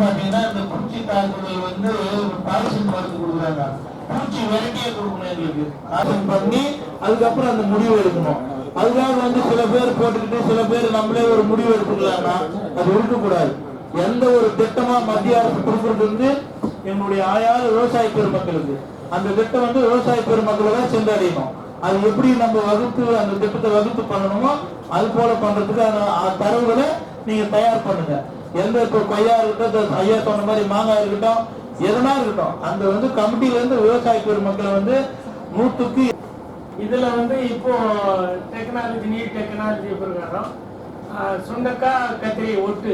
பாத்தீங்கன்னா இந்த பூச்சி தாக்குதல் வந்து பாலிசின் மருந்து கொடுக்குறாங்க. பூச்சி விரட்டியே கொடுக்கணும் எங்களுக்கு. பாலிசன் பண்ணி அதுக்கப்புறம் அந்த முடிவு எடுக்கணும். அதுக்காக வந்து சில பேர் போட்டுக்கிட்டு சில பேர் நம்மளே ஒரு முடிவு எடுத்துக்கலாம்னா அது இருக்கக்கூடாது. எந்த ஒரு திட்டமா மத்திய அரசு கொடுக்கறது வந்து என்னுடைய ஆயாத விவசாய பெருமக்களுக்கு. அந்த திட்டம் வந்து விவசாய பெருமக்களை தான் சென்றடையணும். அது எப்படி நம்ம வகுத்து அந்த திட்டத்தை வகுத்து பண்ணணுமோ அது போல பண்றதுக்கு அந்த தரவுகளை நீங்க தயார் பண்ணுங்க. எந்த இப்போ கொய்யா இருக்கட்டும் ஐயா சொன்ன மாதிரி மாங்காய் இருக்கட்டும் எதனா இருக்கட்டும் அந்த வந்து கமிட்டில இருந்து விவசாய பெருமக்களை வந்து நூற்றுக்கு இதுல வந்து இப்போ டெக்னாலஜி நீ டெக்னாலஜி பிரகாரம் சுண்டக்காய் கத்திரி ஒட்டு.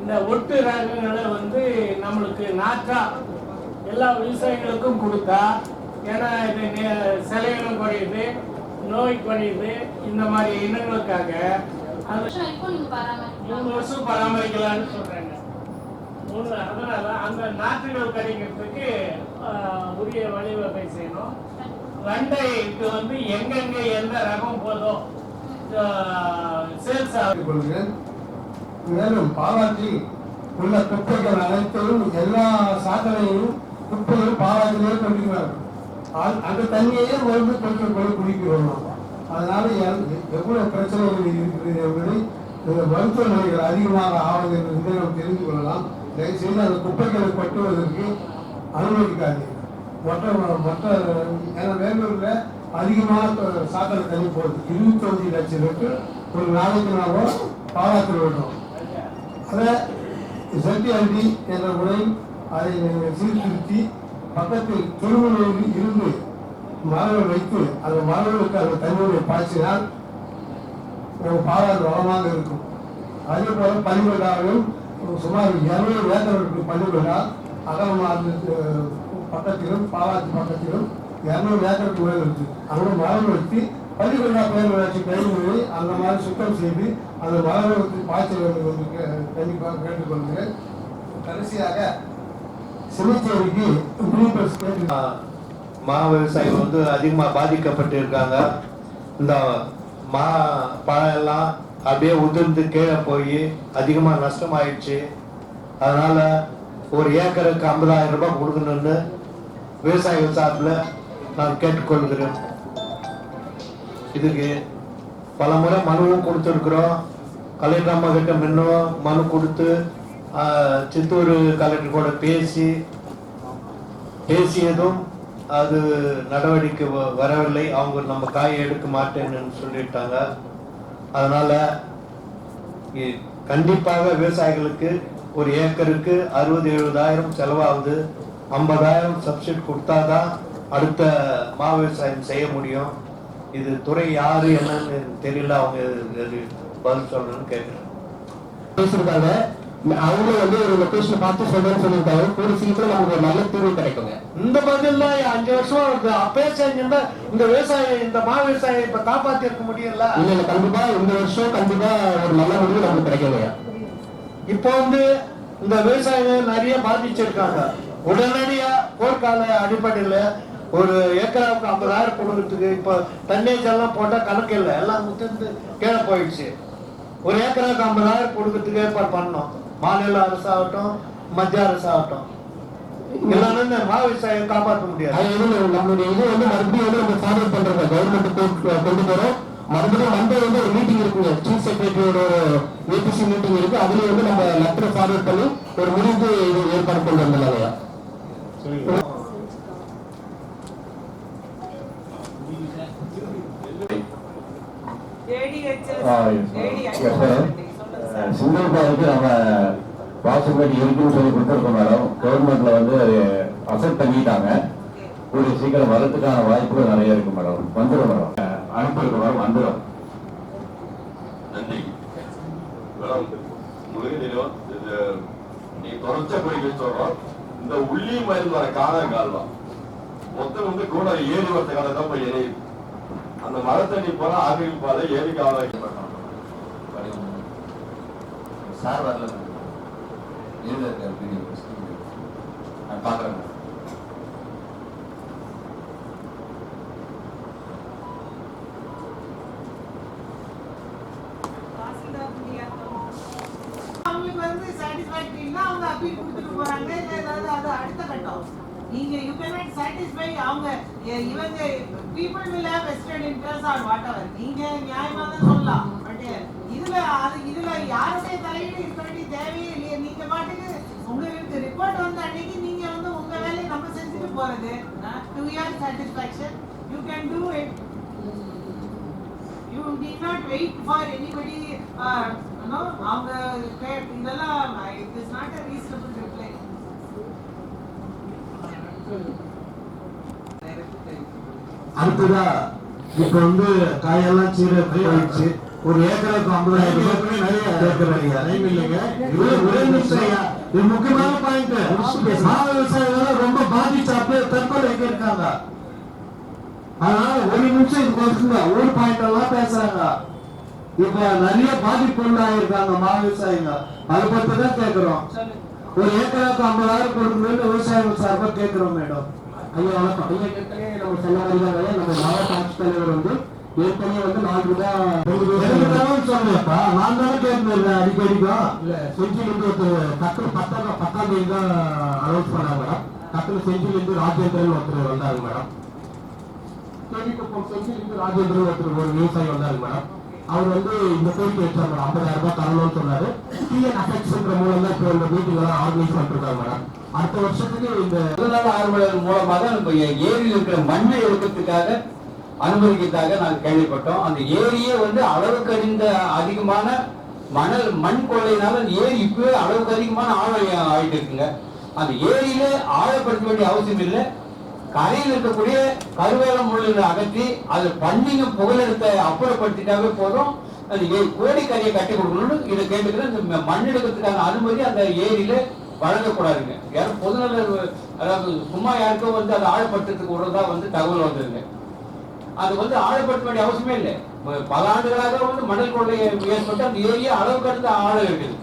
இந்த ஒட்டு ரகங்களை வந்து நம்மளுக்கு நாற்றா எல்லா விவசாயிகளுக்கும் கொடுத்தா ஏன்னா இது செலவினம் குறையுது நோய் குறையுது இந்த மாதிரி இனங்களுக்காக மூணு வருஷம் பராமரிக்கலாம்னு சொல்றாங்க. மூணு அதனால அந்த நாற்றுகள் கிடைக்கிறதுக்கு ஆஹ், உரிய வழிவகை செய்யணும். வெண்டைக்கு வந்து எங்கெங்க எந்த ரகம் போதோ சேல்ஸ் ஆகும் கொள்கிறேன். மேலும் பாலாற்றில் உள்ள குப்பைகள் அனைத்தையும் எல்லா சாக்கடையும் குப்பையும் பாலாற்றிலே கொண்டிருக்கிறார்கள். அந்த தண்ணியையே வந்து கொஞ்சம் கொண்டு குடிக்கிறோம். அதனால எவ்வளவு பிரச்சனைகள் இருக்கிறது என்பதை நோய்கள் அதிகமாக ஆவது என்பதை நாம் தெரிந்து கொள்ளலாம். தயவுசெய்து அந்த குப்பைகளை கொட்டுவதற்கு அனுமதிக்காதீர்கள். மற்ற மற்ற ஏன்னா வேலூரில் அதிகமாக சாக்கடை தண்ணி போகுது. இருபத்தஞ்சு லட்சம் லிட்டர் ஒரு நாளைக்கு நாம பாலாற்றில் விடுறோம். அதை செட்டியாண்டி என்ற முறையில் அதை சீர்திருத்தி பக்கத்தில் திருவள்ளூரில் இருந்து மரங்கள் வைத்து அந்த மாணவர்களுக்கு அந்த தண்ணீரை பாய்ச்சினால் நம்ம பாலாறு வளமாக இருக்கும். அதே போல பள்ளிவிழாவிலும் சுமார் இருநூறு வேந்தவர்களுக்கு பள்ளிவிழா அகலமாக பக்கத்திலும் பாலாற்று பக்கத்திலும் இரநூறு ஏக்கருக்கு மேல் இருக்கு. அங்கே மரம் வைத்து பள்ளிவிழா பேரூராட்சி கைமுறை அந்த மாதிரி சுத்தம் செய்து அந்த மரபுக்கு பாய்ச்சல் வேண்டும் என்று கண்டிப்பாக கேட்டுக்கொள்கிறேன். கடைசியாக சிவச்சேரிக்கு குரூப்பர்ஸ் கேட்டு மா விவசாயிகள் வந்து அதிகமாக பாதிக்கப்பட்டு இருக்காங்க இந்த மா பழம் எல்லாம் அப்படியே உதிர்ந்து கீழே போய் அதிகமாக நஷ்டமாயிடுச்சு. அதனால் ஒரு ஏக்கருக்கு ஐம்பதாயிரம் ரூபாய் கொடுக்கணும்னு விவசாயிகள் சார்பில் நான் கேட்டுக்கொள்கிறேன். இதுக்கு பல முறை மனுவும் கொடுத்துருக்குறோம். கலெக்டர் அம்மா கிட்ட முன்னும் மனு கொடுத்து சித்தூர் கலெக்டர் கூட பேசி பேசியதும் அது நடவடிக்கை வ- வரவில்லை. அவங்க நம்ம காயை எடுக்க மாட்டேன்னு சொல்லிட்டாங்க. அதனால கண்டிப்பாக விவசாயிகளுக்கு ஒரு ஏக்கருக்கு அறுபது எழுபதாயிரம் செலவாகுது. ஐம்பதாயிரம் சப்சிடி கொடுத்தாதான் அடுத்த மா விவசாயம் செய்ய முடியும். இது துறை யாரு என்னன்னு தெரியல. அவங்க பதில் சொல்லணும்னு கேட்குறேன். பேசியிருக்காங்க அவங்களும் வந்து ஒரு லொகேஷனை பார்த்து சொல்றேன்னு சொல்லியிருக்காங்க கூடிய சீக்கிரம் நமக்கு ஒரு நல்ல தீர்வு கிடைக்குங்க. இந்த பதில் அஞ்சு வருஷமா இருக்கு அப்பே செஞ்சிருந்தா இந்த விவசாயம் இந்த மா விவசாயம் இப்ப காப்பாத்தி இருக்க முடியல இல்ல இல்ல கண்டிப்பா இந்த வருஷம் கண்டிப்பா ஒரு நல்ல முடிவு நமக்கு கிடைக்குங்க. இப்போ வந்து இந்த விவசாயிகள் நிறைய பாதிச்சிருக்காங்க. உடனடியா போர்க்கால அடிப்படையில ஒரு ஏக்கராவுக்கு ஐம்பதாயிரம் கொடுக்கறதுக்கு இப்போ தண்ணீர் எல்லாம் போட்டா கணக்கு இல்லை. எல்லாம் கீழே போயிடுச்சு. ஒரு ஏக்கராவுக்கு ஐம்பதாயிரம் கொடுக்கறதுக்கு ஏற்பாடு பண்ணோம் மாநில அரசாகட்டும் மத்திய அரசாகட்டும். இல்லைன்னா விவசாயம் காப்பாற்ற முடியாது. நம்மளுடைய இது வந்து மறுபடியும் வந்து நம்ம ஃபார்வர்ட் பண்றோம் கவர்மெண்ட் கொண்டு போறோம் மறுபடியும் மண்டே வந்து ஒரு மீட்டிங் இருக்குங்க. சீஃப் செக்ரட்டரியோட ஏபிசி மீட்டிங் இருக்கு. அதுல வந்து நம்ம லெட்டர் ஃபார்வர்ட் பண்ணி ஒரு முடிவுக்கு இது ஏற்பாடு கொண்டு வந்துடலாங்க சிங்கிள் பாருக்கு நம்ம பாசிபிலிட்டி இருக்குன்னு சொல்லி கொடுத்துருக்கோம் மேடம். கவர்மெண்ட்ல வந்து அசெப்ட் பண்ணிட்டாங்க. கூடிய சீக்கிரம் வரதுக்கான வாய்ப்புகள் நிறைய இருக்கு மேடம். வந்துடும் மேடம். அனுப்பியிருக்க மேடம் வந்துடும் நன்றி. மேடம் உங்களுக்கு தெரியும் இது நீ தொடர்ச்ச போய் சொல்றோம். இந்த உள்ளி மருந்து வர காலம் காலம் மொத்தம் வந்து கூட ஏழு வருஷ காலம் தான் போய் எரியுது. அந்த மரத்தண்ணி போல ஆவியில் போல ஏழு காலம் சார் வரல. நான் பாக்குறேன் அவங்களுக்கு வந்து சாட்டிஸ்ஃபேக்டரி அவங்க அப்பீல் கொடுத்துட்டு போறாங்க. இல்ல ஏதாவது அது அடுத்த கட்டம். நீங்க யூ கேன் சாட்டிஸ்ஃபை அவங்க இவங்க people will have western interest or whatever நீங்க நியாயமா தான் சொல்லலாம். பட் இதுல அது இதுல யார் தலையீடு இருக்க வேண்டிய தேவையே இல்லையே நீங்க பாட்டுக்கு உங்களுக்கு ரிப்போர்ட் வந்த அன்னைக்கு நீங்க வந்து உங்க வேலையை நம்ம போறது to your satisfaction you can do it you need not wait for anybody uh, you know அவங்க கே- இதெல்லாம் it is not a reasonable reply. அடுத்ததா இப்ப வந்து காயெல்லாம் சீர போயிடுச்சு ஒரு ஏக்கருக்கு ஐம்பதாயிரம் ரூபாய். நிறைய இல்லைங்க ஒரே நிமிஷம் ஐயா இது முக்கியமான பாயிண்ட் மா விவசாயிகள் ரொம்ப பாதிச்சு அப்படியே தற்கொலைக்கு இருக்காங்க அதனால ஒரு நிமிஷம் இது கொடுத்துங்க ஒரு பாயிண்ட் எல்லாம் பேசுறாங்க. இப்ப நிறைய பாதிப்பு இருக்காங்க மா விவசாயிங்க. அதை பத்தி தான் கேக்குறோம். ஒரு ஏக்கருக்கு ஐம்பதாயிரம் கொடுக்கணும்னு விவசாயிகள் சார்பா கேக்குறோம் மேடம். ஐயா வணக்கம். ஐயா ஏற்கனவே நம்ம தான் நம்ம மாவட்ட ஆட்சித்தலைவர் வந்து ஏற்கனவே வந்து நாலு தகவல் சொல்லுங்கப்பா. நான் தானே கேட்டுருக்கேன் அடிக்கடிக்கும் இல்ல. செஞ்சிலிருந்து ஒருத்தர் டக்குனு பத்தாம் பத்தாம் தேதி தான் அனௌன்ஸ் பண்ணாங்க மேடம். டக்குனு செஞ்சிலிருந்து ராஜேந்திரன் ஒருத்தர் வந்தாங்க மேடம். கேள்விக்குப்பம் செஞ்சிலிருந்து ராஜேந்திரன் ஒருத்தர் ஒரு விவசாயி வந்தாங்க மேடம். அவர் வந்து இந்த கோரிக்கை வச்சார் மேடம். ஐம்பதாயிரம் ரூபாய் தரணும்னு சொன்னாரு. டிஎன் அஃபெக்ட்ஸ்ன்ற மூலம் தான் இப்போ இந்த மீட்டிங் எல்லாம் ஆர்கனைஸ் பண்ணிருக்காங்க மேடம். அடுத்த வருஷத்துக்கு இந்த ஆர்வலர் மூலமாக நம்ம ஏரியில் இருக்கிற மண்ணை எடுக்கிறதுக்காக அனுமதிக்கிறதாக நாங்கள் கேள்விப்பட்டோம். அந்த ஏரியே வந்து அளவுக்கு அறிந்த அதிகமான மணல் மண் கொள்ளையினால அந்த ஏரி இப்பவே அளவுக்கு அதிகமான ஆழம் ஆயிட்டு இருக்குங்க. அந்த ஏரியில ஆழப்படுத்த வேண்டிய அவசியம் இல்லை. கரையில் இருக்கக்கூடிய கருவேல முள்ளுகளை அகற்றி அதில் பண்ணிங்க புகலிடத்தை அப்புறப்படுத்திட்டாவே போதும். அந்த ஏ- கோடிக்கரையை கட்டி கொடுக்கணும்னு இதை கேட்டுக்கிறேன் இந்த மண் எடுக்கிறதுக்கான அனுமதி அந்த ஏரியில வழங்கக்கூடாதுங்க. யாரும் பொதுநல அதாவது சும்மா யாருக்கோ வந்து அதை ஆழப்படுத்துறதுக்கு விடுறதா வந்து தகவல் வந்ததுங்க அது வந்து ஆழப்படுத்த வேண்டிய அவசியமே இல்லை. பல ஆண்டுகளாக வந்து மணல் கொள்ளை ஏற்பட்டு அந்த ஏரியா அளவு கடந்த ஆழம் இருக்குது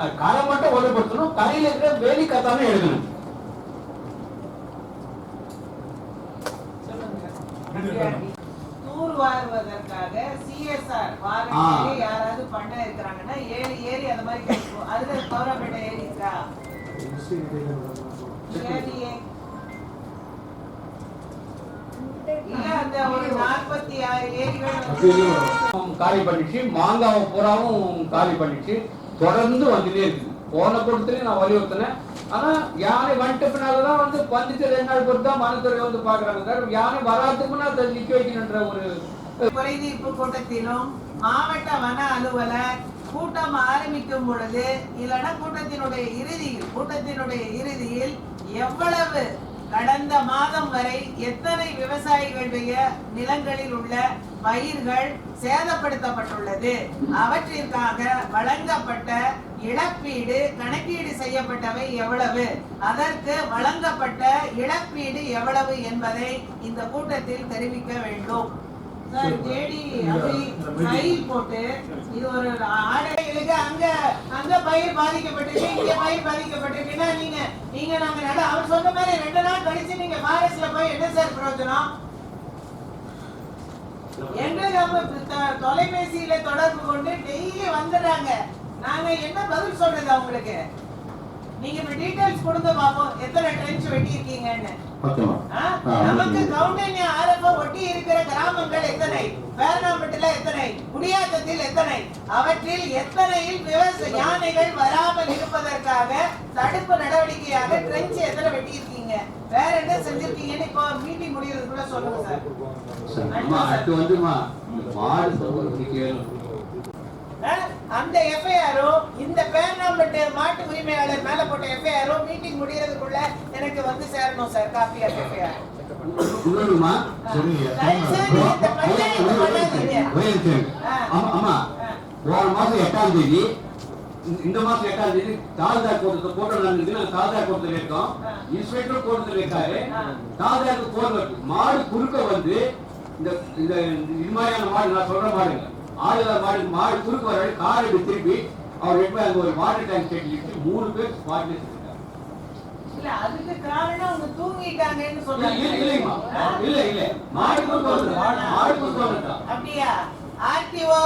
அது கரை மட்டும் ஒழுங்குபடுத்தணும். கரையில இருக்கிற வேலி கத்தாம எடுக்கணும் தூர் வாருவதற்காக சிஎஸ்ஆர் வாரண்டியில யாராவது பண்ண இருக்கிறாங்கன்னா ஏழு ஏரி அந்த மாதிரி கிடைக்கும் அதுல கௌரவப்பேட்டை ஏரி இருக்கா? காலி பண்ணிச்சு மாங்காவை பூராவும் காலி பண்ணிச்சு. தொடர்ந்து வந்துட்டே இருக்குது. போன கூட்டத்திலையும் நான் வலியுறுத்தினேன். ஆனா யானை வந்துட்ட பின்னாலதான் வந்து வந்துட்டு ரெண்டு நாள் பொறுத்து தான் வனத்துறை வந்து பாக்குறாங்க சார் யானை வராதுக்கு முன்னாடி அதை நிக்க வைக்கணுன்ற ஒரு குறைதீர்ப்பு கூட்டத்திலும் மாவட்ட வன அலுவலர் கூட்டம் ஆரம்பிக்கும் பொழுது இல்லைன்னா கூட்டத்தினுடைய இறுதியில் கூட்டத்தினுடைய இறுதியில் எவ்வளவு கடந்த மாதம் வரை எத்தனை விவசாயிகளுடைய நிலங்களில் உள்ள பயிர்கள் சேதப்படுத்தப்பட்டுள்ளது? அவற்றிற்காக வழங்கப்பட்ட இழப்பீடு கணக்கீடு செய்யப்பட்டவை எவ்வளவு? அதற்கு வழங்கப்பட்ட இழப்பீடு எவ்வளவு என்பதை இந்த கூட்டத்தில் தெரிவிக்க வேண்டும். சார் ஜேடி போட்டு இது ஒரு ஆடைகளுக்கு பயிர் பாதிக்கப்பட்டிருக்கு இங்க பயிர் பாதிக்கப்பட்டிருக்குன்னா நீங்க நீங்க நாங்க நட அவர் சொன்ன மாதிரி ரெண்டு நாள் கழிச்சு நீங்க ஃபாரஸ்ட்ல போய் என்ன சார் பிரயோஜனம்? எங்களுக்கு தொலைபேசியில தொடர்பு கொண்டு டெய்லி வந்துடுறாங்க. நாங்க என்ன பதில் சொல்றது அவங்களுக்கு? நீங்க இப்ப டீடைல்ஸ் கொடுங்க பாப்போம் எத்தனை ட்ரென்ச் வெட்டி இருக்கீங்கன்னு? நமக்கு கவுண்டன்ய ஆரம்ப ஒட்டி இருக்கிற கிராமங்கள் எத்தனை? பேரணாம்பட்டில எத்தனை? குடியாத்தத்தில் எத்தனை? அவற்றில் எத்தனையில் விவசாய யானைகள் வராமல் இருப்பதற்காக தடுப்பு நடவடிக்கையாக ட்ரென்ச் எத்தனை வெட்டி இருக்கீங்க வேற என்ன செஞ்சிருக்கீங்கன்னு இப்போ மீட்டிங் முடியறதுக்குள்ள சொல்லுங்க சார். அடுத்து வந்துமா மாடு? அந்த எஃப்ஐஆரோ இந்த பேரணாம்பட்டு மாட்டு உரிமையாளர் மேல போட்ட எஃப்ஐஆரோ மீட்டிங் முடியறதுக்குள்ள எனக்கு வந்து சேரணும் சார் காப்பி ஆஃப் எஃப்ஐஆர் எட்டாம் தேதி இந்த- மாசம் எட்டாம் தேதி தாலுகார் கூட்டத்தை கூட்டம் நடந்தது நாங்க தாலுகார் கூட்டத்தில் இருக்கோம். இன்ஸ்பெக்டர் கூட்டத்தில் இருக்காரு. போன் மாடு குறுக்க வந்து இந்த இந்த இது மாதிரியான மாடு நான் சொல்ற மாடுங்க. ஆளுநர் மாடு மாடு குறுக்க வர கார் திருப்பி அவர் எப்ப அங்க ஒரு வாட்டர் டேங்க் செட்டில் இட்டு மூணு பேர் ஸ்பாட்ல இல்ல அதுக்கு காரணம் அவங்க தூங்கிட்டாங்கன்னு சொன்னாங்க இல்ல இல்லைங்கம்மா ஆ? இல்ல இல்ல. மாடு குறுக்க வந்து மாடு குறுக்க அப்படியா? ஆர்டிஓ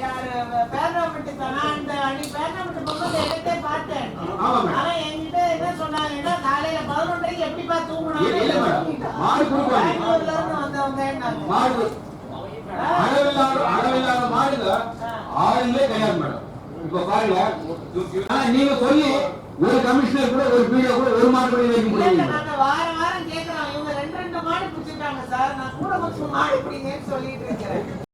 யாரு பேர்னாமெண்ட் தானா? அந்த அணி பேர்னாமெண்ட் போகும்போது பார்த்தேன். ஆனா என்கிட்ட என்ன சொன்னாங்கன்னா காலையில பதினொன்றரைக்கு எப்படிப்பா மேடம். மாடு இருந்து வந்தவங்க மாடு அளவில்லாத அளவில்லாத மாடுங்க ஆளுங்களே கிடையாது மேடம். இப்ப பாருங்க. நீங்க சொல்லி ஒரு கமிஷனர் கூட ஒரு பீடியோ கூட ஒரு மாடு கூட வைக்க முடியாது. வாரம் வாரம் இவங்க ரெண்டு ரெண்டு மாடு சார். நான் கூட கொஞ்சம் மாடு பிடிங்கன்னு சொல்லிட்டு இருக்கிறேன்.